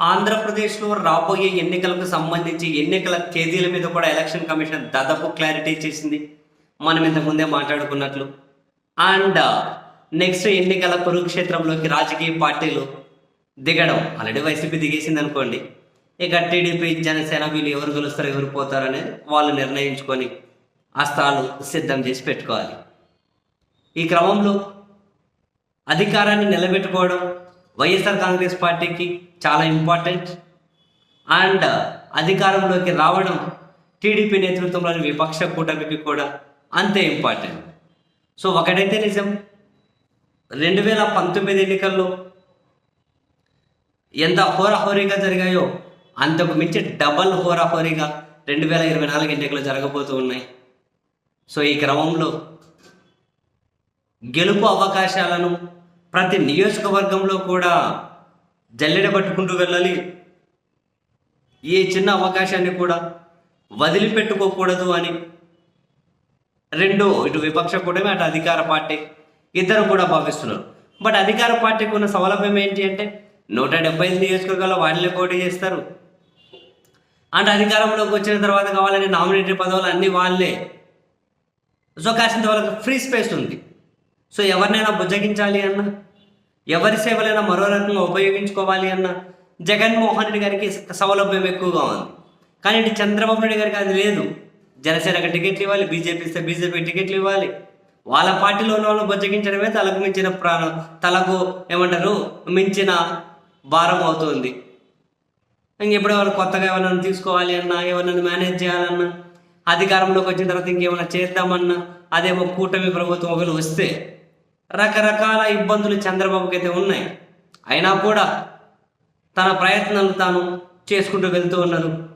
ఆంధ్రప్రదేశ్లో రాబోయే ఎన్నికలకు సంబంధించి ఎన్నికల తేదీల మీద కూడా ఎలక్షన్ కమిషన్ దాదాపు క్లారిటీ ఇచ్చేసింది. మనం ఇంతకు ముందే మాట్లాడుకున్నట్లు. అండ్ నెక్స్ట్ ఎన్నికల కురుక్షేత్రంలోకి రాజకీయ పార్టీలు దిగడం. ఆల్రెడీ వైసీపీ దిగేసింది అనుకోండి. ఇక టీడీపీ జనసేన వీళ్ళు ఎవరు గెలుస్తారు ఎవరు పోతారని వాళ్ళు నిర్ణయించుకొని అస్తాలు సిద్ధం చేసి పెట్టుకోవాలి. ఈ క్రమంలో అధికారాన్ని నిలబెట్టుకోవడం వైఎస్ఆర్ కాంగ్రెస్ పార్టీకి చాలా ఇంపార్టెంట్. అండ్ అధికారంలోకి రావడం టీడీపీ నేతృత్వంలోని విపక్ష కూటమికి కూడా అంతే ఇంపార్టెంట్. సో ఒకటైతే నిజం. రెండు వేల పంతొమ్మిది ఎన్నికల్లో ఎంత హోరాహోరీగా జరిగాయో అంతకు మించి డబల్ హోరాహోరీగా రెండు వేల ఇరవై నాలుగు ఎన్నికలు జరగబోతూ ఉన్నాయి. సో ఈ క్రమంలో గెలుపు అవకాశాలను ప్రతి నియోజకవర్గంలో కూడా జల్లెడ పట్టుకుంటూ వెళ్ళాలి. ఏ చిన్న అవకాశాన్ని కూడా వదిలిపెట్టుకోకూడదు అని. రెండు ఇటు విపక్ష కూడమే అటు అధికార పార్టీ ఇద్దరు కూడా భావిస్తున్నారు. బట్ అధికార పార్టీకి ఉన్న సౌలభ్యం ఏంటి అంటే నూట డెబ్బై ఐదు నియోజకవర్గాల్లో వాళ్ళే పోటీ చేస్తారు. అంటే అధికారంలోకి వచ్చిన తర్వాత కావాలని నామినేటెడ్ పదవులు అన్నీ వాళ్ళే. సో కాసింత వాళ్ళకి ఫ్రీ స్పేస్ ఉంది. సో ఎవరినైనా బుజ్జగించాలి అన్నా ఎవరి సేవలైనా మరో రకంగా ఉపయోగించుకోవాలి అన్నా జగన్మోహన్ రెడ్డి గారికి సౌలభ్యం ఎక్కువగా ఉంది. కానీ ఇటు చంద్రబాబు నాయుడు గారికి అది లేదు. జనసేనకు టికెట్లు ఇవ్వాలి బీజేపీ ఇస్తే బీజేపీ టికెట్లు ఇవ్వాలి. వాళ్ళ పార్టీలో ఉన్న వాళ్ళు బుజ్జగించడమే తలకు మించిన ప్రాణం తలకు ఏమంటారు మించిన భారం అవుతుంది. ఇంకెప్పుడు వాళ్ళు కొత్తగా ఎవరైనా తీసుకోవాలి అన్నా ఎవరినైనా మేనేజ్ చేయాలన్నా అధికారంలోకి వచ్చిన తర్వాత ఇంకేమైనా చేద్దామన్నా అదేమో కూటమి ప్రభుత్వం ఒకరు వస్తే రకరకాల ఇబ్బందులు చంద్రబాబుకి అయితే ఉన్నాయి. అయినా కూడా తన ప్రయత్నాలు తాను చేసుకుంటూ వెళ్తూ ఉన్నారు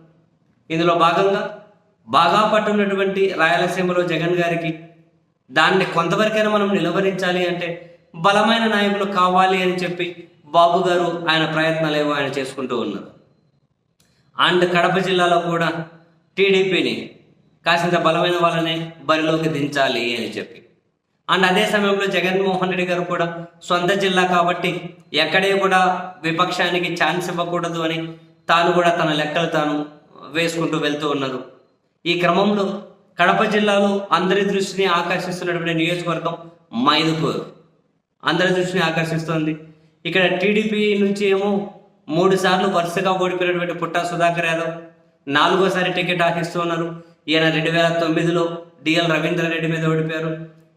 ఇందులో భాగంగా బాగా పట్టున్నటువంటి రాయలసీమలో జగన్ గారికి దాన్ని కొంతవరకైనా మనం నిలవరించాలి అంటే బలమైన నాయకులు కావాలి అని చెప్పి బాబు గారు ఆయన ప్రయత్నాలు ఏవో ఆయన చేసుకుంటూ ఉన్నారు. అండ్ కడప జిల్లాలో కూడా టీడీపీని కాసింత బలమైన వాళ్ళనే బరిలోకి దించాలి అని చెప్పి. అండ్ అదే సమయంలో జగన్మోహన్ రెడ్డి గారు కూడా సొంత జిల్లా కాబట్టి ఎక్కడే కూడా విపక్షానికి ఛాన్స్ ఇవ్వకూడదు అని తాను కూడా తన లెక్కలు తాను వేసుకుంటూ వెళ్తూ ఉన్నారు. ఈ క్రమంలో కడప జిల్లాలో అందరి దృష్టిని ఆకర్షిస్తున్నటువంటి నియోజకవర్గం మైదుపూర్ అందరి దృష్టిని ఆకర్షిస్తోంది. ఇక్కడ టీడీపీ నుంచి ఏమో మూడు సార్లు వరుసగా ఓడిపోయినటువంటి పుట్టా సుధాకర్ యాదవ్ నాలుగోసారి టికెట్ ఆశిస్తూ ఉన్నారు. ఈయన రెండు వేల తొమ్మిదిలో డిఎల్ రవీంద్రారెడ్డి మీద ఓడిపోయారు.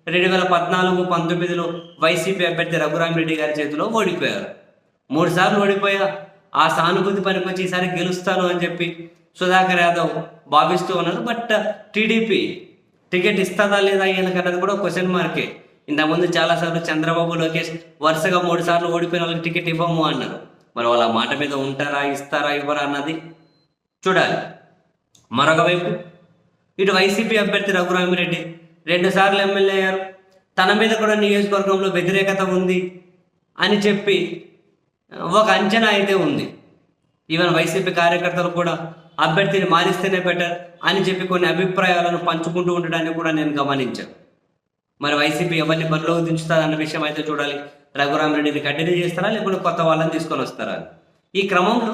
రెండు వేల పద్నాలుగు పంతొమ్మిదిలో వైసీపీ అభ్యర్థి రఘురామిరెడ్డి గారి చేతిలో ఓడిపోయారు. మూడు సార్లు ఓడిపోయా. ఆ సానుభూతి పనికొచ్చి ఈసారి గెలుస్తాను అని చెప్పి సుధాకర్ యాదవ్ భావిస్తూ ఉన్నారు. బట్ టీడీపీ టికెట్ ఇస్తుందా లేదా ఈయనకన్నది కూడా క్వశ్చన్ మార్కే. ఇంతకుముందు చాలాసార్లు చంద్రబాబు లోకేష్ వరుసగా మూడు సార్లు ఓడిపోయిన వాళ్ళకి టికెట్ ఇవ్వము అన్నారు. మరి వాళ్ళ మాట మీద ఉంటారా ఇస్తారా ఇవ్వరా అన్నది చూడాలి. మరొక వైపు ఇటు వైసీపీ అభ్యర్థి రఘురామిరెడ్డి రెండు సార్లు ఎమ్మెల్యే అయ్యారు. తన మీద కూడా నియోజకవర్గంలో వ్యతిరేకత ఉంది అని చెప్పి ఒక అంచనా అయితే ఉంది. ఈవెన్ వైసీపీ కార్యకర్తలు కూడా అభ్యర్థిని మారిస్తేనే బెటర్ అని చెప్పి కొన్ని అభిప్రాయాలను పంచుకుంటూ ఉండడాన్ని కూడా నేను గమనించాను. మరి వైసీపీ ఎవరిని బరిలో దించుతారు అన్న విషయం అయితే చూడాలి. రఘురామరెడ్డిని కంటిన్యూ చేస్తారా? లేకుంటే కొత్త వాళ్ళని తీసుకొని వస్తారా? ఈ క్రమంలో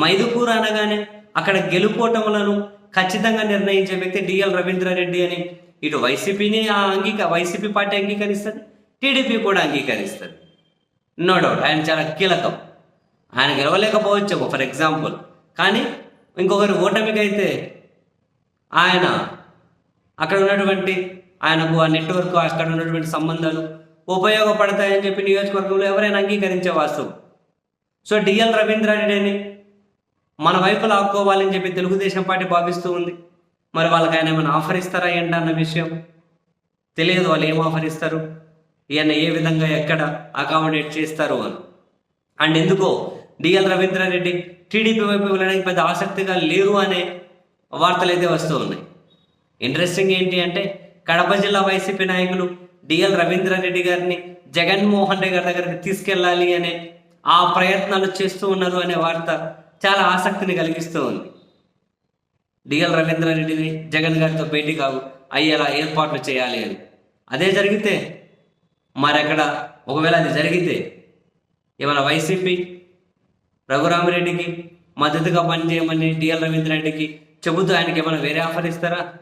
మైదుకూరు అనగానే అక్కడ గెలుపోటములను ఖచ్చితంగా నిర్ణయించే వ్యక్తి డిఎల్ రవీంద్రారెడ్డి అని ఇటు వైసీపీని ఆ అంగీక వైసీపీ పార్టీ అంగీకరిస్తుంది టీడీపీ కూడా అంగీకరిస్తుంది. నో డౌట్ ఆయన చాలా కీలకం. ఆయన గెలవలేకపోవచ్చు ఫర్ ఎగ్జాంపుల్ కానీ ఇంకొకరి ఓటమికైతే ఆయన అక్కడ ఉన్నటువంటి ఆయనకు ఆ నెట్వర్క్ అక్కడ ఉన్నటువంటి సంబంధాలు ఉపయోగపడతాయని చెప్పి నియోజకవర్గంలో ఎవరైనా అంగీకరించే వాస్తవం. సో డిఎల్ రవీంద్రారెడ్డిని మన వైపు లాక్కోవాలని చెప్పి తెలుగుదేశం పార్టీ భావిస్తూ ఉంది. మరి వాళ్ళకి ఆయన ఏమైనా ఆఫర్ ఇస్తారా ఏంటి అన్న విషయం? తెలియదు వాళ్ళు ఏం ఆఫర్ ఇస్తారు? ఈయన ఏ విధంగా ఎక్కడ అకామిడేట్ చేస్తారు అని. అండ్ ఎందుకో డిఎల్ రవీంద్రారెడ్డి టీడీపీ వైపు వెళ్ళడానికి పెద్ద ఆసక్తిగా లేరు అనే వార్తలు అయితే వస్తూ ఉన్నాయి. ఇంట్రెస్టింగ్ ఏంటి అంటే కడప జిల్లా వైసీపీ నాయకులు డిఎల్ రవీంద్రారెడ్డి గారిని జగన్మోహన్ రెడ్డి గారి దగ్గరికి తీసుకెళ్ళాలి అనే ఆ ప్రయత్నాలు చేస్తూ ఉన్నారు అనే వార్త చాలా ఆసక్తిని కలిగిస్తూ ఉంది. డిఎల్ రవీంద్రారెడ్డిని జగన్ గారితో భేటీ కావు. అయ్యేలా ఏర్పాట్లు చేయాలి అని. అదే జరిగితే మరి అక్కడ ఒకవేళ అది జరిగితే ఏమైనా వైసీపీ రఘురామరెడ్డికి మద్దతుగా పనిచేయమని డిఎల్ రవీంద్ర రెడ్డికి చెబుతూ ఆయనకి ఏమైనా వేరే ఆఫర్ ఇస్తారా?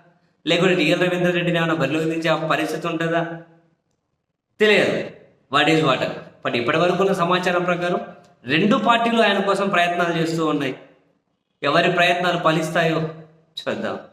లేకుంటే డిఎల్ రవీంద్ర రెడ్డిని ఏమైనా బరిలోకి దించే పరిస్థితి ఉంటుందా? తెలియదు. వాట్ ఈజ్ వాటర్ బట్ ఇప్పటి వరకు ఉన్న సమాచారం ప్రకారం రెండు పార్టీలు ఆయన కోసం ప్రయత్నాలు చేస్తూ ఉన్నాయి. ఎవరి ప్రయత్నాలు ఫలిస్తాయో 真的。